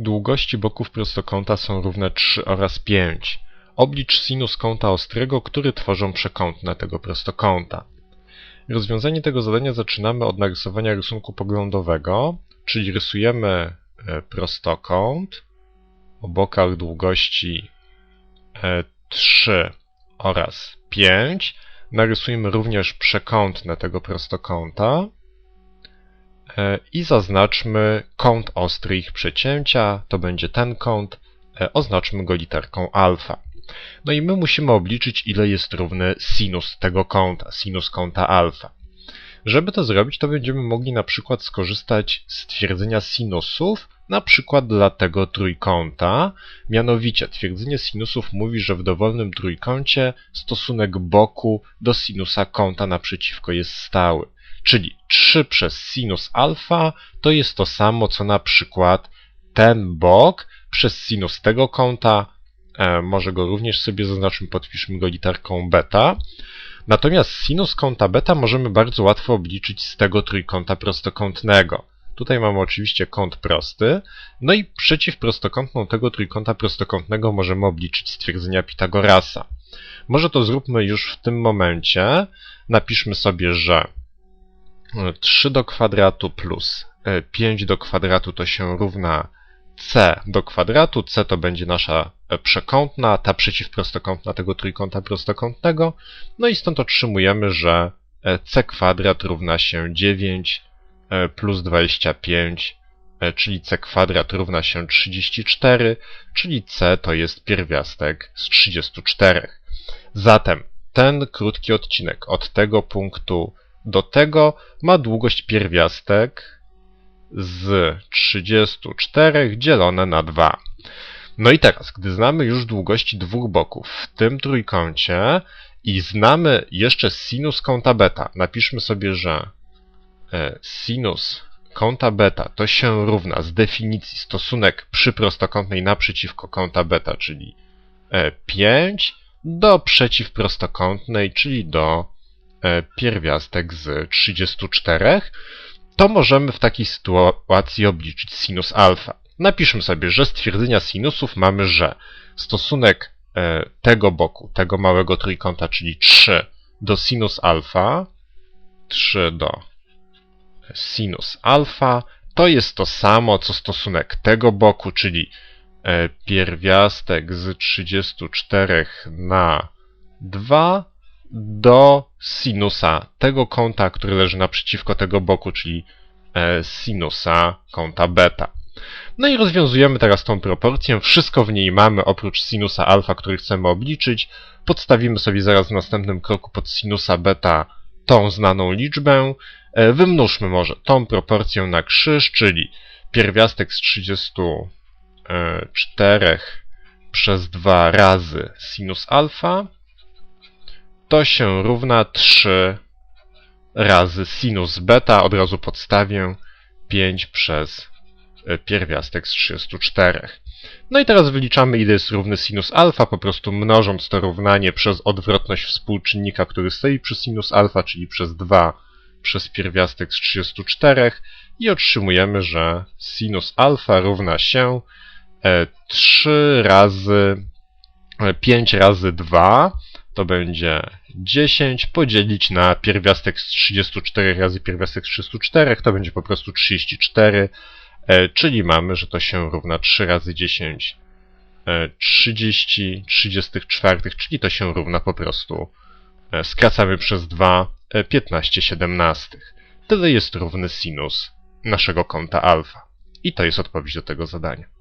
Długości boków prostokąta są równe 3 oraz 5. Oblicz sinus kąta ostrego, który tworzą przekątne tego prostokąta. Rozwiązanie tego zadania zaczynamy od narysowania rysunku poglądowego, czyli rysujemy e, prostokąt o bokach długości 3 e, oraz 5. Narysujmy również przekątne tego prostokąta i zaznaczmy kąt ostry ich przecięcia. To będzie ten kąt. Oznaczmy go literką alfa. No i my musimy obliczyć, ile jest równy sinus tego kąta, sinus kąta alfa. Żeby to zrobić, to będziemy mogli na przykład skorzystać z twierdzenia sinusów, na przykład dla tego trójkąta. Mianowicie, twierdzenie sinusów mówi, że w dowolnym trójkącie stosunek boku do sinusa kąta naprzeciwko jest stały. Czyli 3 przez sinus alfa to jest to samo, co na przykład ten bok przez sinus tego kąta E, może go również sobie zaznaczmy, podpiszmy go literką beta. Natomiast sinus kąta beta możemy bardzo łatwo obliczyć z tego trójkąta prostokątnego. Tutaj mamy oczywiście kąt prosty, no i przeciwprostokątną tego trójkąta prostokątnego możemy obliczyć stwierdzenia Pitagorasa. Może to zróbmy już w tym momencie. Napiszmy sobie, że 3 do kwadratu plus 5 e, do kwadratu to się równa c do kwadratu. c to będzie nasza e, przekątna, ta przeciwprostokątna tego trójkąta prostokątnego. No i stąd otrzymujemy, że e, c kwadrat równa się 9 e, plus 25, czyli c kwadrat równa się 34, czyli c to jest pierwiastek z 34. Zatem ten krótki odcinek od tego punktu do tego ma długość pierwiastek z 34 dzielone na 2. No i teraz, gdy znamy już długości dwóch boków w tym trójkącie i znamy jeszcze sinus kąta beta, napiszmy sobie, że e, sinus kąta beta to się równa z definicji stosunek przy prostokątnej naprzeciwko kąta beta, czyli 5 e, do przeciwprostokątnej, czyli do pierwiastek z 34 to możemy w takiej sytuacji obliczyć sinus alfa. Napiszmy sobie, że stwierdzenia sinusów mamy, że stosunek e, tego boku, tego małego trójkąta, czyli 3 do sinus alfa, 3 do sinus alfa, to jest to samo, co stosunek tego boku, czyli e, pierwiastek z 34 na 2 do sinusa tego kąta, który leży naprzeciwko tego boku, czyli e, sinusa kąta beta. No i rozwiązujemy teraz tą proporcję. Wszystko w niej mamy oprócz sinusa alfa, który chcemy obliczyć. Podstawimy sobie zaraz w następnym kroku pod sinusa beta tą znaną liczbę. E, wymnóżmy może tą proporcję na krzyż, czyli pierwiastek z 34 przez 2 razy sinus alfa to się równa 3 razy sinus beta, od razu podstawię. 5 przez e, pierwiastek z 34. No i teraz wyliczamy, ile jest równy sinus alfa, po prostu mnożąc to równanie przez odwrotność współczynnika, który stoi przy sinus alfa, czyli przez 2 przez pierwiastek z 34 i otrzymujemy, że sinus alfa równa się 3 e, razy 5 e, razy 2 to będzie 10 podzielić na pierwiastek z 34 razy pierwiastek z 34, to będzie po prostu 34, e, czyli mamy, że to się równa 3 razy 10, 30 34, czyli to się równa po prostu, e, skracamy przez 2, 15 17. Tyle jest równy sinus naszego kąta alfa. I to jest odpowiedź do tego zadania.